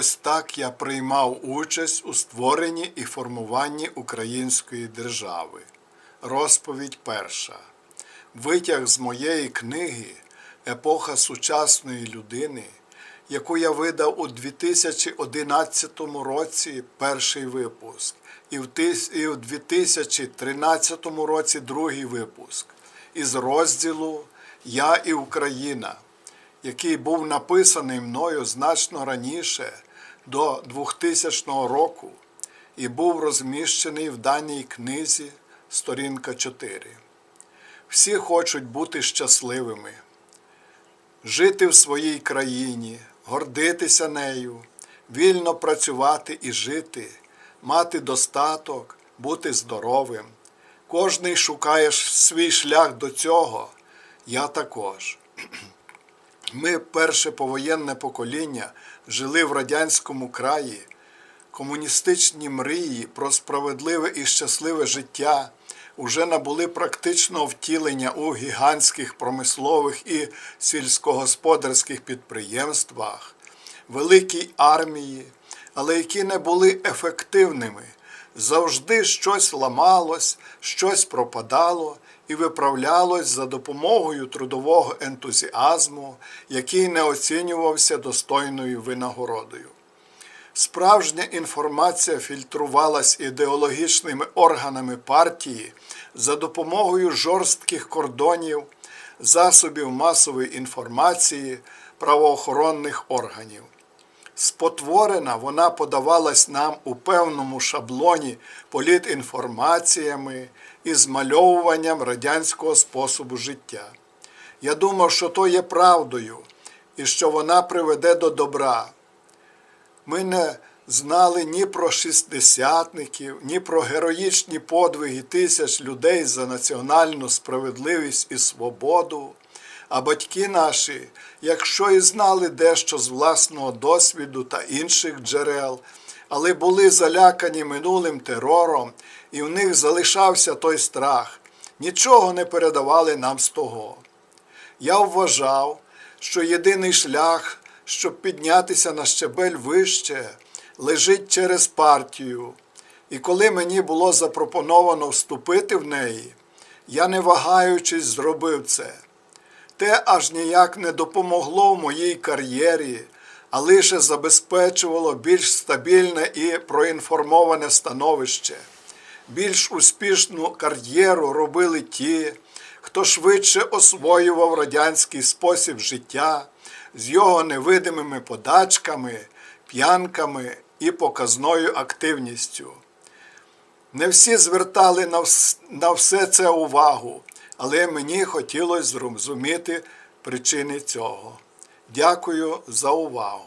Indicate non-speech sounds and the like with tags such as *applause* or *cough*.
ось так я приймав участь у створенні і формуванні української держави. Розповідь перша. Витяг з моєї книги Епоха сучасної людини, яку я видав у 2011 році перший випуск, і в тис- і в 2013 році другий випуск, із розділу Я і Україна, який був написаний мною значно раніше, до 2000 року, і був розміщений в даній книзі сторінка 4. Всі хочуть бути щасливими, жити в своїй країні, гордитися нею, вільно працювати і жити, мати достаток, бути здоровим. Кожний шукає свій шлях до цього. Я також. *clears throat* Ми, перше повоєнне покоління, жили в радянському краї. Комуністичні мрії про справедливе і щасливе життя уже набули практичного втілення у гігантських промислових і сільськогосподарських підприємствах, великій армії, але які не були ефективними. Завжди щось ламалось, щось пропадало і виправлялось за допомогою трудового ентузіазму, який не оцінювався достойною винагородою. Справжня інформація фільтрувалась ідеологічними органами партії за допомогою жорстких кордонів, засобів масової інформації, правоохоронних органів. Спотворена вона подавалась нам у певному шаблоні політінформаціями і змальовуванням радянського способу життя. Я думав, що то є правдою і що вона приведе до добра. Ми не знали ні про шістдесятників, ні про героїчні подвиги тисяч людей за національну справедливість і свободу. А батьки наші, якщо і знали дещо з власного досвіду та інших джерел, але були залякані минулим терором, і в них залишався той страх, нічого не передавали нам з того. Я вважав, що єдиний шлях, щоб піднятися на щебель вище, лежить через партію. І коли мені було запропоновано вступити в неї, я не вагаючись зробив це. Те аж ніяк не допомогло в моїй кар'єрі, а лише забезпечувало більш стабільне і проінформоване становище. Більш успішну кар'єру робили ті, хто швидше освоював радянський спосіб життя з його невидимими подачками, п'янками і показною активністю. Не всі звертали на все це увагу, але мені хотілося зрозуміти причини цього. Дякую за увагу.